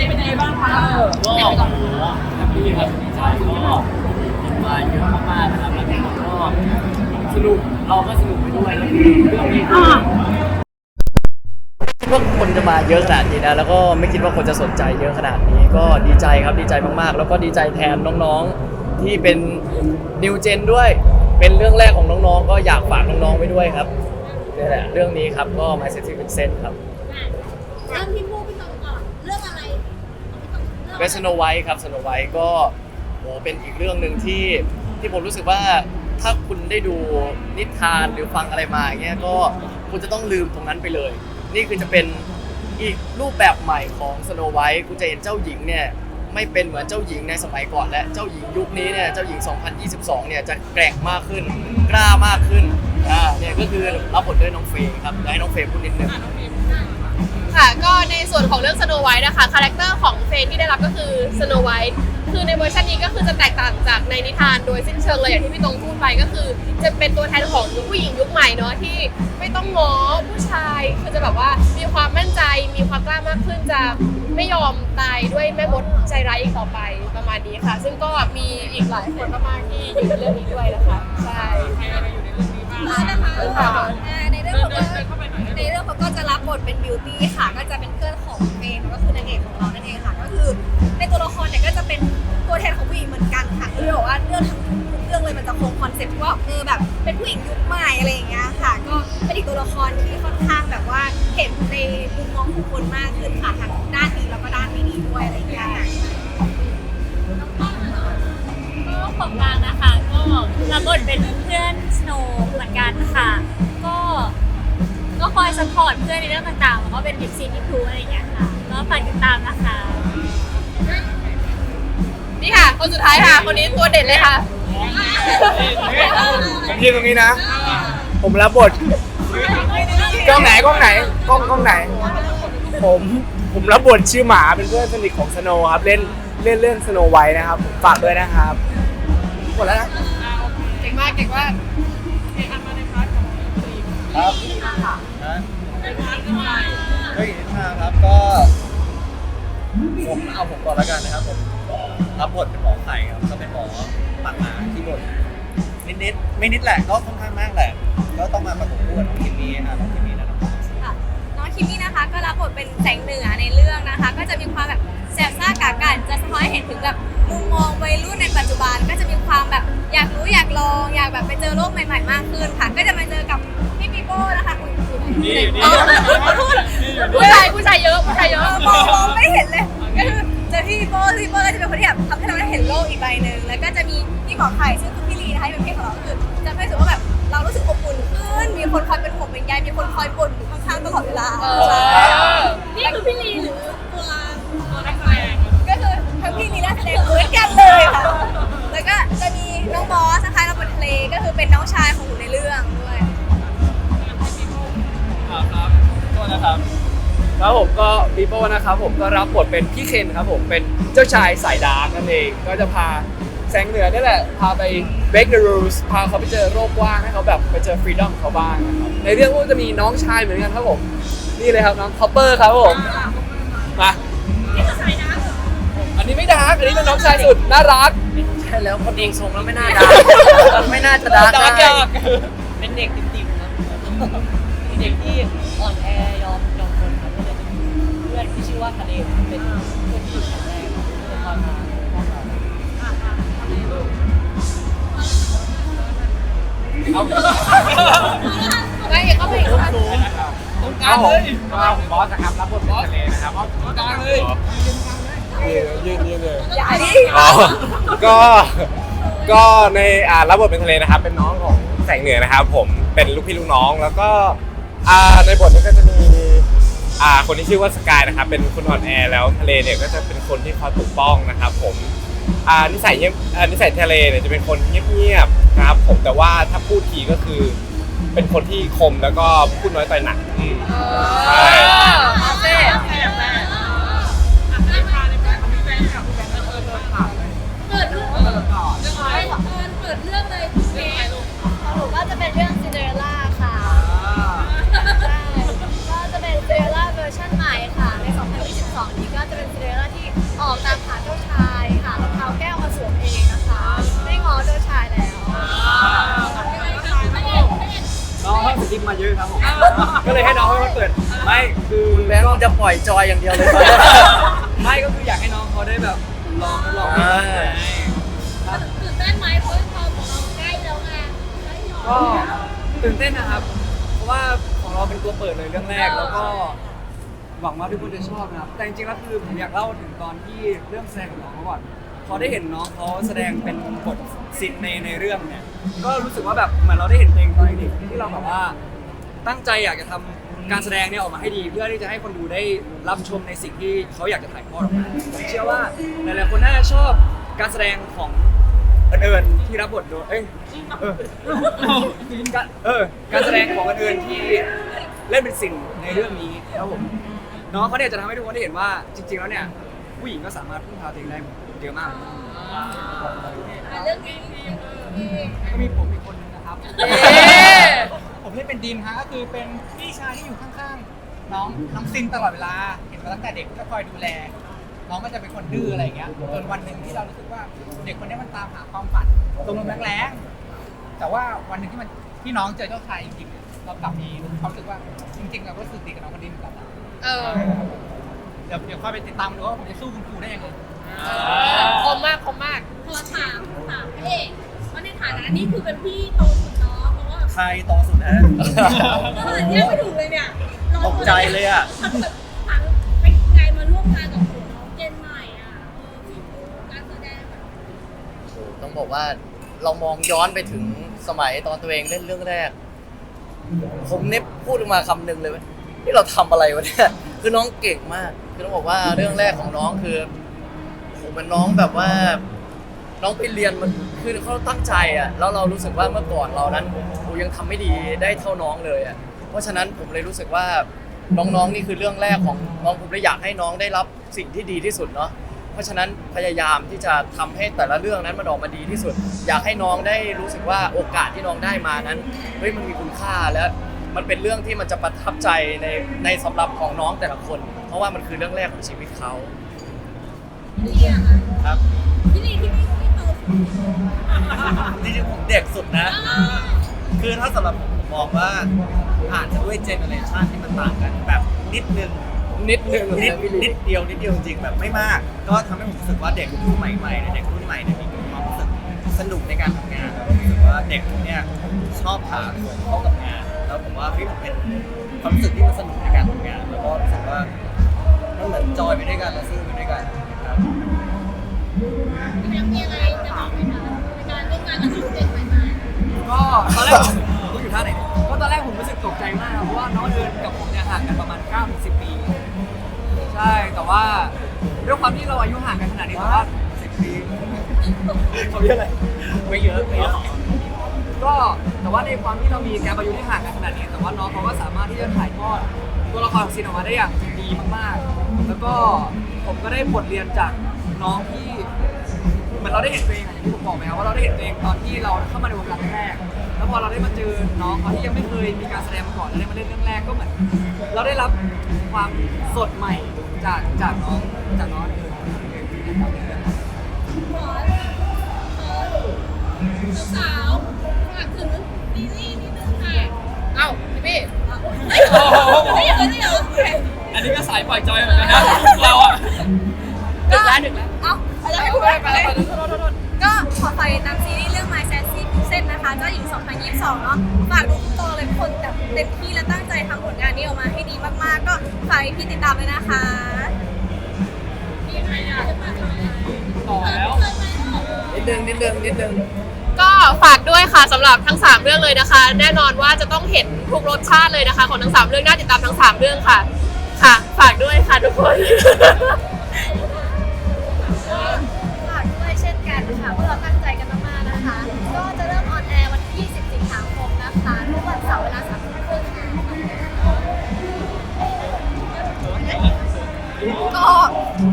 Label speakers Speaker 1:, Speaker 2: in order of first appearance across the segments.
Speaker 1: นี้เป็นยังไงบ้างคะเออ
Speaker 2: ก็โอ้โหแฮปปี้ครับดีใจก็มาเยอะมากๆนะครับแล้วก็สนุกเราก็สนุกไปด้วยแล้วเรื่องนี้คือคิดว่าคนจะมาเยอะขนาดนี้นะแล้วก็ไม่คิดว่าคนจะสนใจเยอะขนาดนี้ ก็ดีใจครับดีใจมากๆ แล้วก็ดีใจแทนน้องๆที่เป็นนิวเจนด้วย เป็นเรื่องแรกของน้องๆ ก็อยากฝากน้องๆไว้ด้วยครับนี่แหละเรื่องนี้ครับก็ My Sense Vincent ครับ
Speaker 3: เริ่มที่ เป็
Speaker 2: นสโนไวท์ครับสโนไวท์ก็โหเป็นอีกเรื่องหนึ่งที่ที่ผมรู้สึกว่าถ้าคุณได้ดูนิทานหรือฟังอะไรมาอย่างเงี้ยก็คุณจะต้องลืมตรงนั้นไปเลย นี่คือจะเป็นอีกรูปแบบใหม่ของสโนไวท์คุณจะเห็นเจ้าหญิงเนี่ยไม่เป็นเหมือนเจ้าหญิงในสมัยก่อนและเจ้าหญิงยุคนี้เนี่ยเจ้าหญิง 2022 เนี่ยจะแกร่งมากขึ้น กล้ามากขึ้นอ่าเนี่ยก็คือรับบทด้วยน้องเฟย์ครับเดี๋ยวให้น้องเฟย์พูดนิดนึง
Speaker 4: ค่ะ ก็ในส่วนของเรื่อง Snow White นะคะ คาแรคเตอร์ของเฟนที่ได้รับก็คือ Snow White คือในเวอร์ชันนี้ก็คือจะแตกต่างจากในนิทานโดยสิ้นเชิงเลยอย่างที่พี่ตรงพูดไปก็คือ จะเป็นตัวแทนของผู้หญิงยุคใหม่เนาะที่ไม่ต้องง้อผู้ชายคือจะแบบว่ามีความมั่นใจมีความกล้ามากขึ้นจะไม่ยอมตายด้วยแม่มดใจร้ายอีกต่อไปประมาณนี้ค่ะ ซึ่งก็มีอีกหลายคนมากๆที่อยู่ในเรื่องนี้ด้วยนะคะใช่
Speaker 3: มานะคะอ่าในเรื่องขาก็ ในเรื่องเขาก็จะรับบทเป็นบิวตี้ค่ะ ก็จะเป็นเพื่อนของเฟนก็คือนางเอกของเรานั่นเองค่ะ ก็คือในตัวละครเนี่ยก็จะเป็นตัวแทนของผู้หญิงเหมือนกันค่ะคือบอกว่าเรื่องทั้งทุกเรื่องเลยมันจะคงคอนเซ็ปต์ว่าเออแบบเป็นผู้หญิงยุคใหม่อะไรอย่างเงี้ยค่ะ ก็เป็นอีกตัวละครที่ค่อนข้างแบบว่าเห็นในมุมมองของคนมากขึ้นค่ะทั้งด้านดีแล้วก็ด้านไม่ดีด้วยอะไรอย่างเงี้ยค่ะ
Speaker 5: ก็ของกลางนะคะ ก็รับบทเป็นเพื่อนสโนว์เหมือนกันค่ะ ก็ ก็คอยสปอร์ตเพื่อนในเรื่องต่างๆแล้วก็เป็นบิ๊กซีที่ครูอะไรอย่างเงี้ยค่ะก็ฝากติดตามนะคะ
Speaker 4: นี่ค่ะ คนสุดท้ายค่ะ คนนี้ตัวเด่นเลยค่ะ
Speaker 6: ผมยืนตรงนี้นะ ผมรับบทกล้องไหนกล้องไหนกล้องกล้องไหน ผมผมรับบทชื่อหมาเป็นเพื่อนสนิทของสโนว์ครับ เล่นเล่นเรื่องสโนไวท์นะครับผมฝากด้วยนะครับหมดแล้วนะ
Speaker 4: เก่งมาก เก่งมาก
Speaker 7: ครับ เฮ้ยมาครับก็ผมเอาผมก่อนล้วกันนะครับผมรับบทเป็นหมอไข่ครับก็เป็นหมอปากหมาที่บทนิดๆไม่นิดแหละก็ค่อนข้างมากแหละ ก็ต้องมาประกบคู่กับน้องคิมมี่อะน้องคิมมี่นะน้องคิมมี่
Speaker 3: ค่ะน้องคิมมี่นะคะ ก็รับบทเป็นแสงเหนือในเรื่องนะคะ ก็จะมีความแบบแสบซ่ากากันจะสะท้อนให้เห็นถึงแบบมุมมองวัยรุ่นในปัจจุบัน ก็จะมีความแบบอยากรู้อยากลอง อยากแบบไปเจอโลกใหม่ ๆ มากขึ้นค่ะ ก็จะมาเจอกับ พี่ปีโป้นะคะคุณคุณ
Speaker 6: นี่นี่
Speaker 3: อ๋อขอโทษ
Speaker 4: ผู้ชายผู้ชายเยอะผู้ชายเยอะ
Speaker 3: มองมองไม่เห็นเลยก็คือเจอพี่ปีโป้พี่ปีโป้ก็จะเป็นคนที่แบบทำให้เราได้เห็นโลกอีกใบหนึ่งแล้วก็จะมีพี่หมอไข่ซึ่งคือพี่ลีนะคะที่เป็นพี่ของเราก็คือจะให้รู้สึกว่าแบบเรารู้สึกอบอุ่นขึ้น มีคนคอยเป็นห่วงเป็นใยมีคนคอยบ่นอยู่ข้างๆตลอดเวลา
Speaker 4: เอ
Speaker 3: ใช่
Speaker 4: อ
Speaker 3: นี่คือพี่ลีหรือตัวตัวนักแสดงก็คือทั้งพี่ลีและนักแสดงเหมือนกันเลยค่ะแล้วก็จะมีน้องบอสนะคะรับบททะเลก็คือเป็นน้องชายของหนูในเรื่องด้วย
Speaker 6: นะครับครับผมก็ปีโป้นะครับผมก็รับบทเป็นพี่เคนครับผมเป็นเจ้าชายสายดาร์กนั่นเองก็จะพาแสงเหนือนี่แหละพาไป break the rules พาเขาไปเจอโลกกว้างให้เขาแบบไปเจอ freedom ของเขาบ้างนะครับในเรื่องก็จะมีน้องชายเหมือนกันครับผมนี่เลยครับน้องคอปเปอร์ครับผมมาอันนี้ไม่ดาร์กอันนี้เป็นน้องชายสุดน่ารัก
Speaker 2: ใช่แล้วคนเองทรงแล้วไม่น่าดังไม่น่าจะดัง
Speaker 6: ดาร์ก
Speaker 2: ได้
Speaker 6: ยาก
Speaker 2: เป็นเด็กติ่มๆครับเด็กที่อ่อนแอ ชื่อว่าทะเลเป็นเพื่อนที่แข็งแรงครับก็จะคอยมาป้องเรา
Speaker 4: ไม่เข้าไปอีกค่ะ
Speaker 6: ครับผมก็ผมบอสนะครับรับบทเป็นทะเลนะครับกลางเลยยืนยืนเลย
Speaker 3: อย่าดิ
Speaker 6: อ๋อก็ก็ในอ่ารับบทเป็นทะเลนะครับ เป็นน้องของแสงเหนือนะครับ ผมเป็นลูกพี่ลูกน้องแล้วก็อ่าในบทนี้ก็จะมี อ่าคนที่ชื่อว่าสกายนะครับเป็นคนอ่อนแอแล้วทะเลเนี่ยก็จะเป็นคนที่คอยปกป้องนะครับผมอ่านิสัยเงียบอ่านิสัยทะเลเนี่ยจะเป็นคนเงียบๆนะครับผมแต่ว่าถ้าพูดทีก็คือ เป็นคนที่คมแล้วก็พูดน้อยต่อยหนักอืมใช่
Speaker 4: เต้เปิดเรื่องเปิดเปิดเรื่องเลยคุณเมย์
Speaker 5: ของหนูก็จะเป็นเรื่องซินเดอเรลล่าค่ะใช่ก็จะเป็นซินเดอเรลล่าเวอร์ชันใหม่ค่ะใน2022นี้ก็จะเป็นซินเดอเรลล่า องตา
Speaker 7: มหาเจ้าชายค่ะรอ
Speaker 8: ง
Speaker 9: เท้าแก้วมาสวมเองนะ
Speaker 7: คะ
Speaker 4: ไ
Speaker 9: ม่
Speaker 8: งอเจ้าชายแล้ว
Speaker 7: น้องให้ผมยิ้มมาเยอะครับผมก็เลยให้น้องเขาเปิด ไม่คือ
Speaker 2: แล้ล้วจะปล่อยจอยอย่างเดียวเลย
Speaker 7: ไม่ก็คืออยากให้น้องเขาได้แบบลองลอง
Speaker 2: อ่าค
Speaker 3: ตื่นเต้นไหมเพราะพอเราใกล้แล้วไงก็
Speaker 7: ตื่นเต้นนะครับ เพราะว่าของเราเป็นตัวเปิดเลยเรื่องแรกแล้วก็ หวังว่าทุกคนจะชอบนะครับ แต่จริงๆแล้วคือผมอยากเล่าถึงตอนที่เรื่องแสดงของน้องเขาก่อนพอได้เห็นน้องเขาแสดงเป็นบทสิทธิ์ในในเรื่องเนี่ย ก็รู้สึกว่าแบบเหมือนเราได้เห็นเพลงตอนเด็กที่เราแบบว่า ตั้งใจอยากจะทำการแสดงเนี่ยออกมาให้ดี เพื่อที่จะให้คนดูได้รับชมในสิ่งที่เขาอยากจะถ่ายทอดออกมาผมเชื่อว่าหลายๆคนน่าจะชอบการแสดงของเอิญๆที่รับบทโดยเอ้ยเออการเออการแสดงของเอิญๆที่เล่นเป็นสิ่งในเรื่องนี้ครับผม น้องเขาเนี่ยจะทำให้ทุกคนได้เห็นว่าจริง ๆ แล้วเนี่ยผู้หญิงก็สามารถพึ่งพาตัวเองได้เยอะมาก
Speaker 3: อะเรื่องนี้
Speaker 7: ก็มีผมอีกคนนึงนะครับ
Speaker 1: ผมเล่นเป็นดีมฮะก็คือเป็นพี่ชายที่อยู่ข้างๆ น้องน้องซินตลอดเวลา เห็นมาตั้งแต่เด็กก็คอยดูแล น้องก็จะเป็นคนดื้ออะไรอย่างเงี้ยจนวันหนึ่งที่เรารู้สึกว่าเด็กคนนี้มันตามหาความฝันตรงลมแรงๆแต่ว่าวันหนึ่งที่มันที่น้องเจอเจ้าชายจริงๆเรากลับมีความรู้สึกว่าจริงๆเราก็รู้สึกดีกับน้องคนนี้เหมือนกันนะ
Speaker 4: เออ
Speaker 1: เดี๋ยวเดี๋ยวค่อยไปติดตามดูว่าผมจะสู้คุณครูได้ยังไง
Speaker 4: คมมากคมมาก
Speaker 3: ขอถามถามพระเอกว่าในฐานะนี่คือเป็นพี่โตสุดเนาะเพราะว่า
Speaker 7: ใครโตสุดนะ
Speaker 3: ก็แยกไม่ถูกเลยเนี่ย
Speaker 7: ตกใจเลยอะ
Speaker 3: ถามเป็นไงมาร่วมงานกับน้องเจนใหม่อะเออฝีมือการแสดงแบบ
Speaker 2: ต้องบอกว่าเรามองย้อนไปถึงสมัยตอนตัวเองเล่นเรื่องแรก ผมเนี่ยพูดออกมาคำหนึ่งเลยว่า นี่เราทำอะไรวะเนี่ยคือน้องเก่งมาก คือต้องบอกว่าเรื่องแรกของน้องคือโหมันน้องแบบว่า น้องไปเรียนมันคือเขาตั้งใจอะแล้วเรารู้สึกว่าเมื่อก่อนเรานั้นโหยังทำไม่ดีได้เท่าน้องเลยอะเพราะฉะนั้นผมเลยรู้สึกว่าน้องๆนี่คือเรื่องแรกของน้องผมเลยอยากให้น้องได้รับสิ่งที่ดีที่สุดเนาะเพราะฉะนั้นพยายามที่จะทำให้แต่ละเรื่องนั้นมันออกมาดีที่สุด อยากให้น้องได้รู้สึกว่าโอกาสที่น้องได้มานั้นเฮ้ยมันมีคุณค่าและ มันเป็นเรื่องที่มันจะประทับใจในในสำหรับของน้องแต่ละคน เพราะว่ามันคือเรื่องแรกของชีวิตเขา
Speaker 3: พี่อะค่ะ
Speaker 7: ครับ
Speaker 3: พี่ลีที่นี่พี่โตสุด
Speaker 7: จริงๆผมเด็กสุดนะ
Speaker 3: อ่า
Speaker 7: คือถ้าสำหรับผมผมมองว่าอาจจะด้วยเจเนอเรชันที่มันต่างกันแบบนิดนึง
Speaker 2: นิดนึง
Speaker 7: นิด
Speaker 2: นะพี่
Speaker 7: นิ
Speaker 2: ลิ
Speaker 7: ดเดียวนิดเดียวจริงๆแบบไม่มาก ก็ทำให้ผมรู้สึกว่าเด็กรุ่นใหม่ๆเนี่ยเด็กรุ่นใหม่เนี่ยมีความรู้สึกสนุกในการทำงานแล้วก็รู้สึกว่าเด็กพวกเนี้ยชอบหาส่วนเข้ากับงาน แล้วผมว่าเฮ้ยมันเป็นความรู้สึกที่มันสนุกในการทำงาน แล้วก็รู้สึกว่ามันเหมือนจอยไปด้วยกันและซื่อไปด้วยกันครับ
Speaker 3: ยังมีอะไรจะบอกไหมคะในการร่วมงานกับน้องเจนใหม่ไหม
Speaker 7: ก็ตอนแรกผมรู้อยู่ท่าไหนก็ตอนแรกผมรู้สึกตกใจมากเพราะว่าน้องเอิญกับผมเนี่ยห่างกันประมาณ9ถึง10 ปี ใช่แต่ว่าด้วยความที่เราอายุห่างกันขนาดนี้แต่ว่า10ปีเขาเรียกอะไรไม่เยอะไม่เยอะ ก็แต่ว่าในความที่เรามีแกปอายุที่ห่างกันขนาดนี้ แต่ว่าน้องเขาก็สามารถที่จะถ่ายทอดตัวละครของซีนออกมาได้อย่างดีมากๆ แล้วก็ผมก็ได้บทเรียนจากน้องที่เหมือนเราได้เห็นตัวเองอะอย่างที่ผมบอกไปครับว่าเราได้เห็นตัวเองตอนที่เราเข้ามาในวงการแรกๆแล้วพอเราได้มาเจอน้องเขาที่ยังไม่เคยมีการแสดงมาก่อนแล้วได้มาเล่นเรื่องแรกก็เหมือนเราได้รับความสดใหม่จากจากน้องจากน้องเอิญ
Speaker 3: หญิง2022เนาะฝากทุกตัวเลยทุกคนแบบเต็มที่และตั้งใจทำผลงานนี้ออกมาให้ดีมากๆ ก็ฝากพี่ติดตามเลยนะคะมีใครอยากจะมาทำอะไร
Speaker 1: ต่อแล้ว
Speaker 2: นิดนึงนิดนึงนิดนึง
Speaker 4: ก็ฝากด้วยค่ะสำหรับทั้ง 3 เรื่องเลยนะคะ แน่นอนว่าจะต้องเห็นทุกรสชาติเลยนะคะ ของทั้ง 3 เรื่องน่าติดตามทั้ง 3 เรื่องค่ะ ค่ะ ฝากด้วยค่ะทุกคน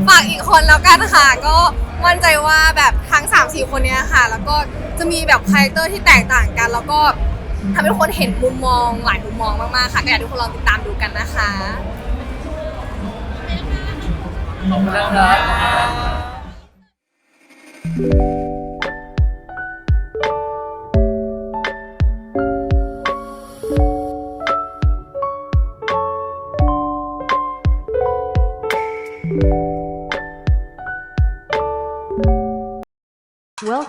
Speaker 3: ฝากอีกคนแล้วกันค่ะ ก็มั่นใจว่าแบบทั้ง3-4คนเนี้ยค่ะ แล้วก็จะมีแบบคาแรคเตอร์ที่แตกต่างกัน แล้วก็ทำให้ทุกคนเห็นมุมมองหลายมุมมองมากๆค่ะก็อยากให้ทุกคนลองติดตามดูกันนะคะ
Speaker 2: ขอบคุณนะครับ